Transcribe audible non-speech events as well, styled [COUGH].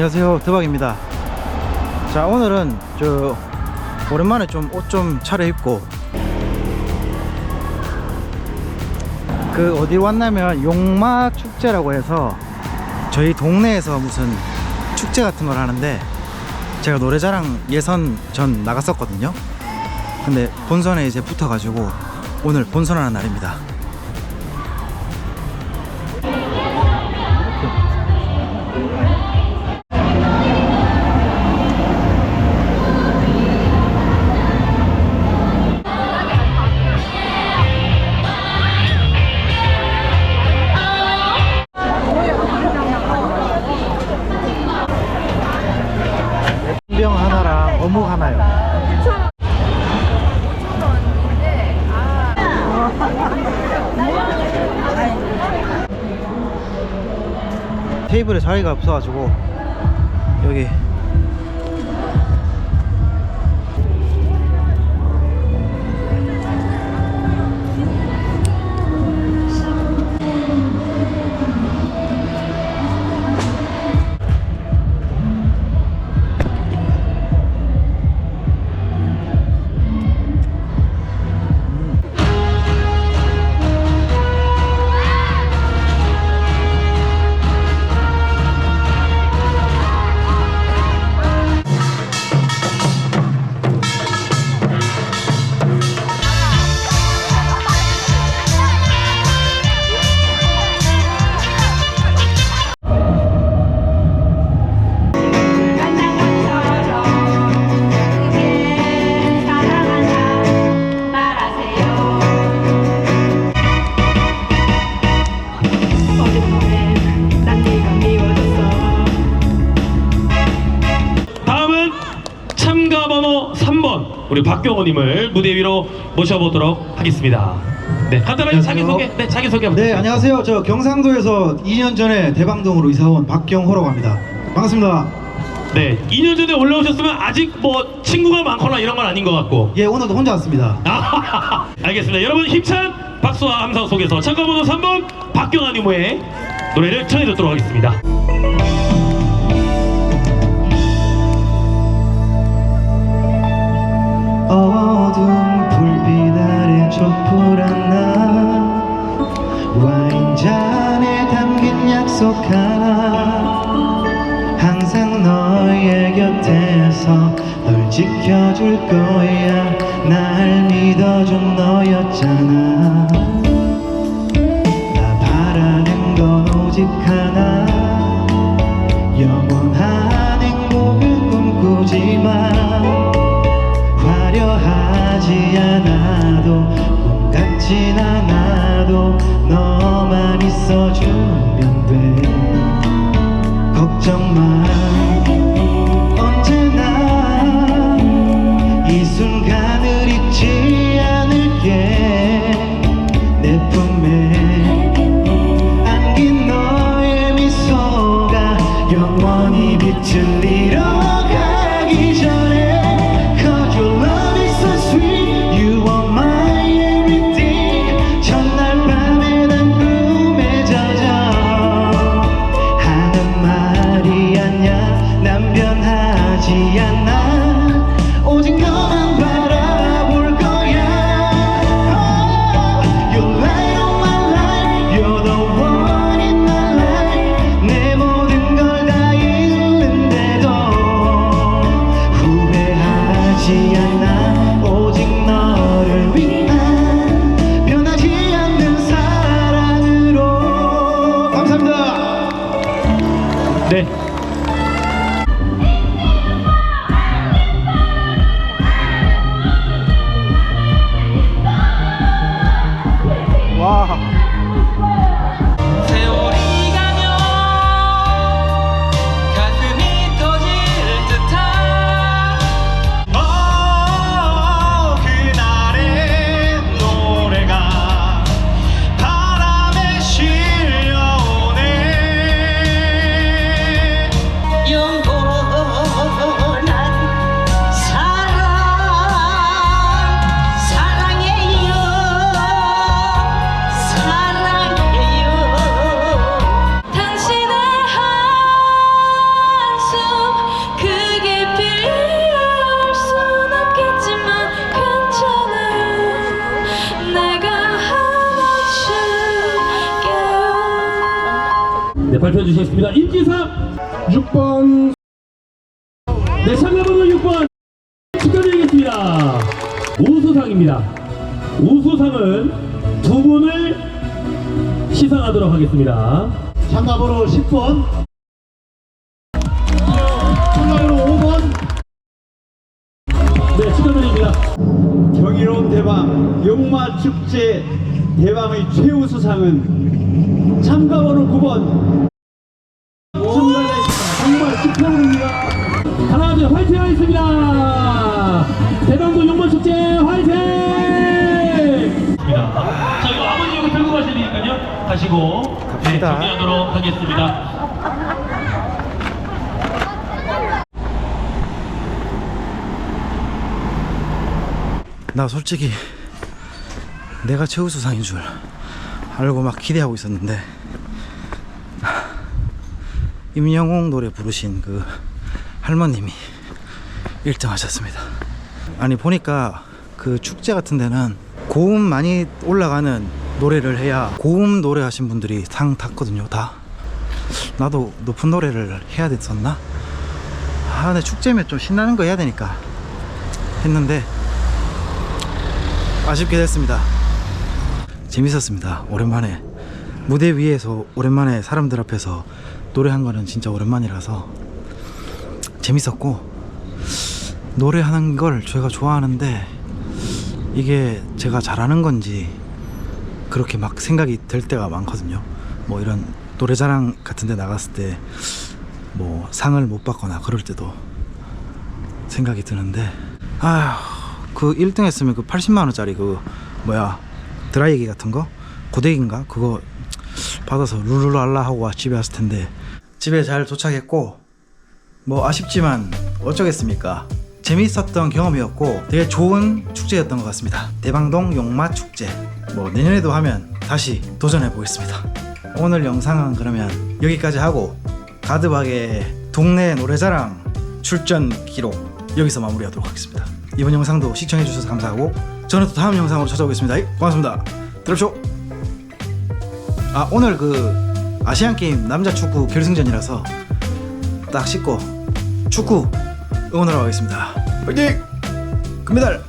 안녕하세요. 드박입니다. 자 오늘은 저 오랜만에 좀옷좀 차려입고 그 어디 왔냐면 용마 축제라고 해서 저희 동네에서 무슨 축제 같은 걸 하는데 제가 노래자랑 예선 전 나갔었거든요. 근데 본선에 이제 붙어가지고 오늘 본선하는 날입니다 어묵 하나요. 테이블에 자리가 없어가지고 여기 번호 3번 우리 박경호님을 무대 위로 모셔보도록 하겠습니다. 네, 간단하게 안녕하세요. 자기 소개, 네 자기 소개. 네 안녕하세요 저 경상도에서 2년 전에 대방동으로 이사 온 박경호라고 합니다 반갑습니다 네, 2년 전에 올라오셨으면 아직 뭐 친구가 많거나 이런 건 아닌 것 같고. 예 오늘도 혼자 왔습니다 아, [LAUGHS] 알겠습니다. 여러분 힘찬 박수와 함성 속에서 참가 번호 3번 박경호님의 노래를 청해 듣도록 하겠습니다. 줄 거야. 날 믿어준 발표해 주시겠습니다. 임지상 6번 네, 참가번호 6번 축하드리겠습니다. 우수상입니다. 우수상은 두 분을 시상하도록 하겠습니다. 참가번호 10번 참가번호 5번 네, 축하드립니다. 경이로운 대방 용마 축제 대방의 최우수상은 참가번호 9번 참가자입니다. 정말 축하드립니다. 하나, 둘, 화이팅 하겠습니다. 대방도 용만 축제 화이팅! 자, 이거 아버지 여기 들고 가셔야 되니까요. 가시고 네. 정리하도록 하겠습니다. 나 솔직히 내가 최우수상인 줄 알고 막 기대하고 있었는데 임영웅 노래 부르신 그 할머님이 1등 하셨습니다. 아니 보니까 그 축제 같은 데는 고음 많이 올라가는 노래를 해야 고음 노래 하신 분들이 상 탔거든요 다 나도 높은 노래를 해야 됐었나? 아 근데 축제면 좀 신나는 거 해야 되니까 했는데 아쉽게 됐습니다. 재밌었습니다. 오랜만에 무대 위에서 오랜만에 사람들 앞에서 노래한 거는 진짜 오랜만이라서 재밌었고 노래하는 걸 제가 좋아하는데 이게 제가 잘하는 건지 그렇게 막 생각이 들 때가 많거든요. 뭐 이런 노래자랑 같은 데 나갔을 때 뭐 상을 못 받거나 그럴 때도 생각이 드는데 아휴 그 1등 했으면 그 80만 원짜리 그 뭐야 드라이기 같은 거? 고데기인가? 그거 받아서 룰루랄라 하고 집에 왔을 텐데. 집에 잘 도착했고 뭐 아쉽지만 어쩌겠습니까? 재밌었던 경험이었고 되게 좋은 축제였던 것 같습니다. 대방동 용마 축제. 뭐 내년에도 하면 다시 도전해 보겠습니다. 오늘 영상은 그러면 여기까지 하고 가드박의 동네 노래자랑 출전 기록 여기서 마무리하도록 하겠습니다. 이번 영상도 시청해 주셔서 감사하고 저는 또 다음 영상으로 찾아오겠습니다. 예, 고맙습니다. 들어쇼. 아 오늘 그 아시안 게임 남자 축구 결승전이라서 딱 씻고 축구 응원하러 가겠습니다. 화이팅! 금메달